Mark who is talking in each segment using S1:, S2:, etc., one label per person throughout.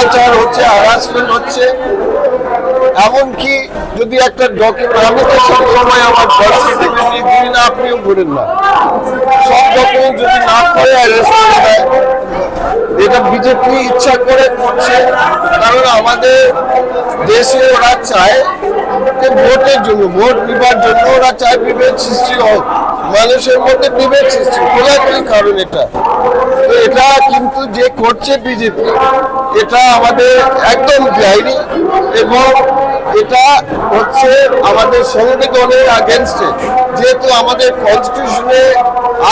S1: অত্যাচার হচ্ছে হ্যারাসমেন্ট হচ্ছে। এমনকি যদি একটা ডকুমেন্ট আমি তো সব সময় আমার বার্থ দিই না, আপনিও করেন না। সব ডকুমেন্ট যদি না করে অ্যারেস্ট করে এটা বিজেপি ইচ্ছা করে করছে। কারণ আমাদের দেশে ওরা চায় ভোটের জন্য, ভোট নিবার জন্য ওরা চায় বিভেদ সৃষ্টি হোক। মানুষের মধ্যে বিভেদ সৃষ্টি খোলাখুলি কারণ এটা? তো এটা কিন্তু যে করছে বিজেপি, এটা আমাদের একদম বেআইনি এবং এটা হচ্ছে আমাদের সংবিধানের আগেনস্টে যেহেতু আমাদের কনস্টিটিউশনে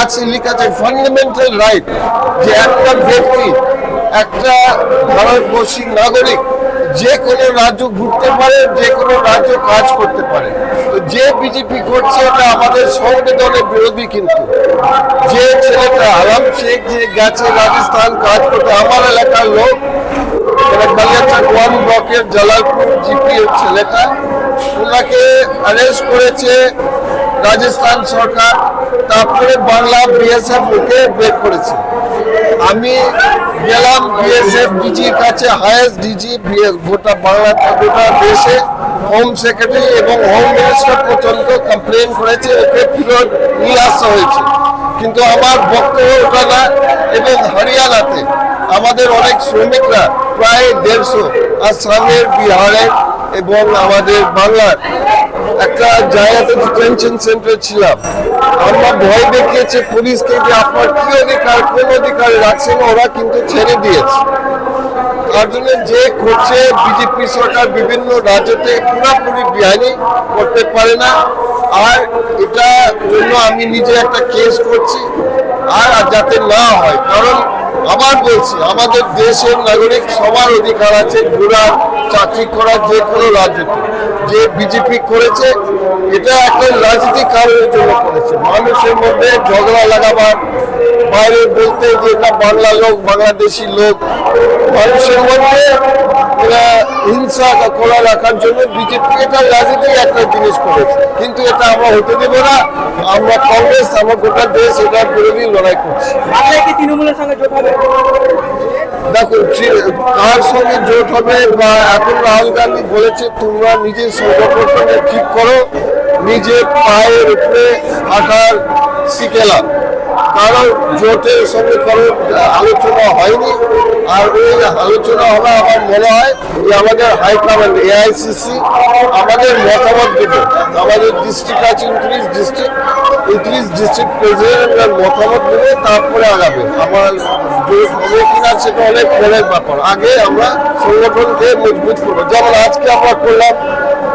S1: আছে লেখা আছে ফান্ডামেন্টাল রাইট যে একটা ব্যক্তি, একটা ভারতবর্ষী নাগরিক যে কোনো রাজ্য ঘুরতে পারে, যে কোনো রাজ্য কাজ করতে পারে। তো যে বিজেপি করছে এটা আমাদের সংবিধানের বিরোধী কিন্তু। যে ছেলেটা আরাম শেখ যে গেছে রাজস্থান কাজ করতে, আমার এলাকার লোক ব্লকের জালালপুর জিপি ছেলেটা, ওনাকে অ্যারেস্ট করেছে রাজস্থান সরকার, তারপরে বাংলা বিএসএফ ওকে বের করেছে। আমি গেলাম বিএসএফ ডিজির কাছে হায়েস্ট ডিজি গোটা বাংলা গোটা দেশে হোম সেক্রেটারি এবং হোম মিনিস্টার পর্যন্ত কমপ্লেন করেছে ওকে ফেরত নিয়ে আসা হয়েছে। কিন্তু আমার বক্তব্য ওটা না এবং হরিয়ানাতে আমাদের অনেক শ্রমিকরা প্রায় দেড়শো আসামের বিহারে এবং আমাদের বাংলার একটা জায়গাতে ডিটেনশন সেন্টারে ছিলাম। আমরা ভয় দেখিয়েছে, পুলিশকে যে আপনার কি অধিকার, কোন অধিকার রাখছেন ওরা কিন্তু ছেড়ে দিয়েছে। তার জন্য যে করছে বিজেপি সরকার বিভিন্ন রাজ্যতে পুরোপুরি বেআইনি করতে পারে না। আর এটা জন্য আমি নিজে একটা কেস করছি, আর যাতে না হয়, কারণ আবার বলছি, আমাদের দেশের নাগরিক সবার অধিকার আছে ঘোরার চাকরি করার যে কোনো রাজনীতি। যে বিজেপি করেছে, এটা একটা রাজনীতি কারণের জন্য করেছে। মানুষের মধ্যে ঝগড়া লাগাবার বাইরে বলতে যে এটা বাংলা লোক, বাংলাদেশি লোক, মানুষের মধ্যে হিংসা করা রাখার জন্য বিজেপি এটা রাজনীতি একটা জিনিস করেছে। কিন্তু এটা আমরা হতে দেব না। আমরা কংগ্রেস আমার গোটা দেশ এটার বিরোধী লড়াই করছি।
S2: তৃণমূলের সঙ্গে জোট হবে?
S1: দেখো কার সঙ্গে জোট হবে বা এখন রাহুল গান্ধী বলেছে তোমরা নিজের সংগঠনটাকে ঠিক করো নিজের পায়ের উপরে হাঁটার শিখেলাম কারণ জোটের সঙ্গে কোনো আলোচনা হয়নি। আর ওই আলোচনা হবে আমার মনে হয় যে আমাদের হাইকমান্ড, এআইসিসি, আমাদের মতামত দেবে। আমাদের ডিস্ট্রিক্ট আছে উনত্রিশ ডিস্ট্রিক্ট উনত্রিশ ডিস্ট্রিক্ট প্রেসিডেন্টের মতামত দেবে, তারপরে আগাবে। আমার জোট হবে কিনা সেটা অনেক পরের ব্যাপার। আগে আমরা সংগঠনকে মজবুত করব। যেমন আজকে আমরা করলাম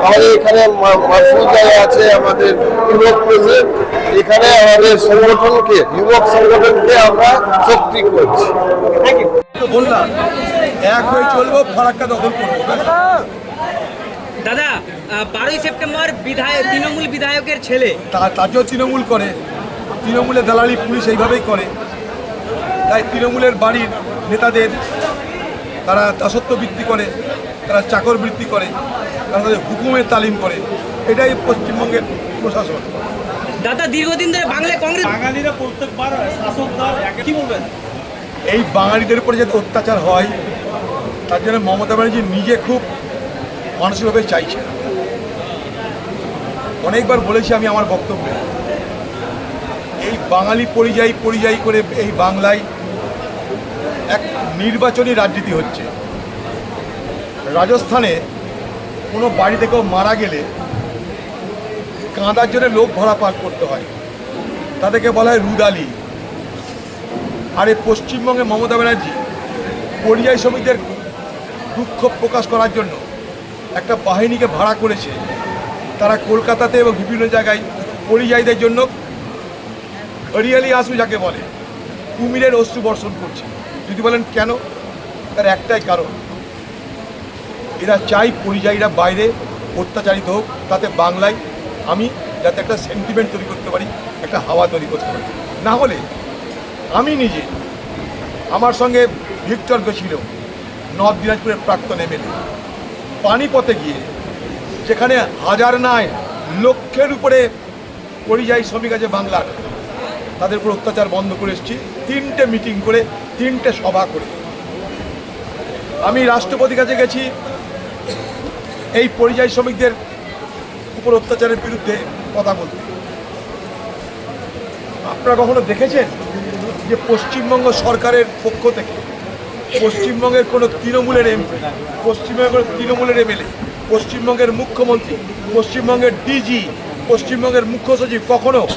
S1: আমাদের এখানে মা- মাসুদ ভাই আছে আমাদের যুবক প্রেসিডেন্ট। এখানে আমাদের সংগঠনকে যুবক সংগঠনকে আমরা শক্তি করছি।
S3: বললাম এক হয়ে চলবো ফারাক্কা দখল করব।
S2: দাদা বারোই সেপ্টেম্বর বিধায়ক তৃণমূল বিধায়কের ছেলে।
S3: তা তাকেও তৃণমূল করে। তৃণমূলের দালালি পুলিশ এইভাবেই করে। তাই তৃণমূলের বাড়ির নেতাদের তারা দাসত্ব বৃত্তি করে তারা চাকর বৃত্তি করে। তাদের হুকুমের তালিম করে। এটাই পশ্চিমবঙ্গের প্রশাসন।
S2: দাদা দীর্ঘদিন ধরে বাংলায় কংগ্রেস
S4: বাঙালিরা প্রত্যেকবার শাসক দল কি বলবেন।
S3: এই বাঙালিদের উপরে যাতে অত্যাচার হয় তার জন্য মমতা ব্যানার্জি নিজে খুব মানসিকভাবে চাইছে। অনেকবার বলেছি আমি আমার বক্তব্যে এই বাঙালি পরিযায়ী পরিযায়ী করে এই বাংলায় এক নির্বাচনী রাজনীতি হচ্ছে। রাজস্থানে কোনো বাড়িতে কেউ মারা গেলে কাঁদার জন্য লোক ভরা পার করতে হয়। তাদেরকে বলা হয় রুদালি আর এই পশ্চিমবঙ্গে মমতা ব্যানার্জি পরিযায়ী শ্রমিকদের দুঃখ প্রকাশ করার জন্য একটা বাহিনীকে ভাড়া করেছে। তারা কলকাতাতে এবং বিভিন্ন জায়গায় পরিযায়ীদের জন্য হরিয়ালি আসু যাকে বলে, কুমিরের অশ্রু বর্ষণ করছে। যদি বলেন কেন? তার একটাই কারণ। এরা চাই পরিযায়ীরা বাইরে অত্যাচারিত হোক, তাতে বাংলায় আমি যাতে একটা সেন্টিমেন্ট তৈরি করতে পারি, একটা হাওয়া তৈরি করতে পারি। না হলে আমি নিজে আমার সঙ্গে ভিক্টর গেছিল, নর্থ দিনাজপুরের প্রাক্তন এমএলএ। পানিপথে গিয়ে যেখানে হাজার নয় লক্ষের উপরে পরিযায়ী শ্রমিক আছে বাংলার, তাদের উপর অত্যাচার বন্ধ করে এসেছি, তিনটে মিটিং করে, তিনটে সভা করে। আমি রাষ্ট্রপতির কাছে গেছি এই পরিযায়ী শ্রমিকদের উপর অত্যাচারের বিরুদ্ধে কথা বলতে। আপনারা কখনো দেখেছেন যে পশ্চিমবঙ্গ সরকারের পক্ষ থেকে, পশ্চিমবঙ্গের কোনো তৃণমূলের এমপি পশ্চিমবঙ্গের কোনো তৃণমূলের এমএলএ পশ্চিমবঙ্গের মুখ্যমন্ত্রী, পশ্চিমবঙ্গের ডিজি পশ্চিমবঙ্গের মুখ্য সচিব কখনো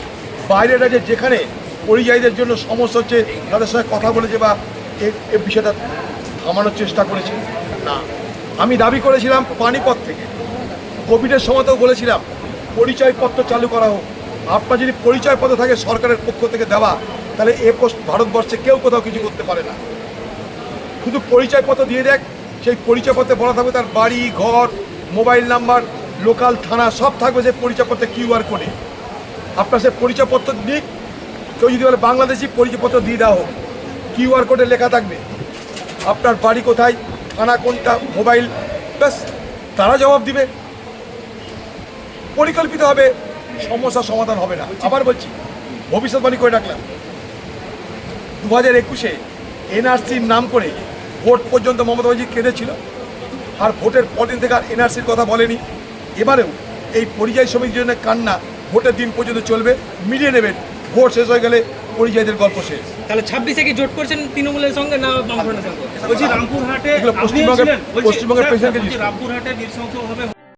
S3: বাইরের রাজ্যে যেখানে পরিযায়ীদের জন্য সমস্যা হচ্ছে তাদের সঙ্গে কথা বলেছে বা এ- বিষয়টা থামানোর চেষ্টা করেছে? না। আমি দাবি করেছিলাম পানিপথ থেকে। কোভিডের সময়তেও বলেছিলাম, পরিচয়পত্র চালু করা হোক। আপনার যদি পরিচয়পত্র থাকে সরকারের পক্ষ থেকে দেওয়া, তাহলে এ পোস্ট ভারতবর্ষে কেউ কোথাও কিছু করতে পারে না। শুধু পরিচয়পত্র দিয়ে দেখ, সেই পরিচয়পত্রে বলা থাকবে তার বাড়ি, ঘর, মোবাইল নাম্বার, লোকাল থানা, সব থাকবে সেই পরিচয়পত্রে কিউআর কোডে। আপনার সে পরিচয়পত্র দিক, কেউ যদি বলে বাংলাদেশি পরিচয়পত্র দিয়ে দেওয়া হোক কিউআর কোডে লেখা থাকবে, আপনার বাড়ি কোথায় থানা কোনটা মোবাইল? ব্যাস, তারা জবাব দিবে। পরিকল্পিতভাবে সমস্যার সমাধান হবে না। আবার বলছি, ভবিষ্যৎবাণী করে রাখলাম। দু হাজার একুশে এনআরসির নাম করে ভোট পর্যন্ত মমতা ব্যানার্জি কেঁদেছিল। আর ভোটের পরদিন থেকে আর এনআরসির কথা বলেনি। এবারেও এই পরিযায়ী শ্রমিকদের জন্য কান্না, ভোটের দিন পর্যন্ত চলবে, মিলিয়ে নেবেন। ভোট শেষ হয়ে গেলে পরিযায়ীদের গল্প শেষ।
S2: তাহলে ছাব্বিশে কি জোট করছেন তৃণমূলের সঙ্গে না বামফ্রন্টের সঙ্গে?
S4: বলছি রামপুরহাটে
S3: পশ্চিমবঙ্গের- পশ্চিমবঙ্গের
S4: রামপুরহাটে নৃশংসভাবে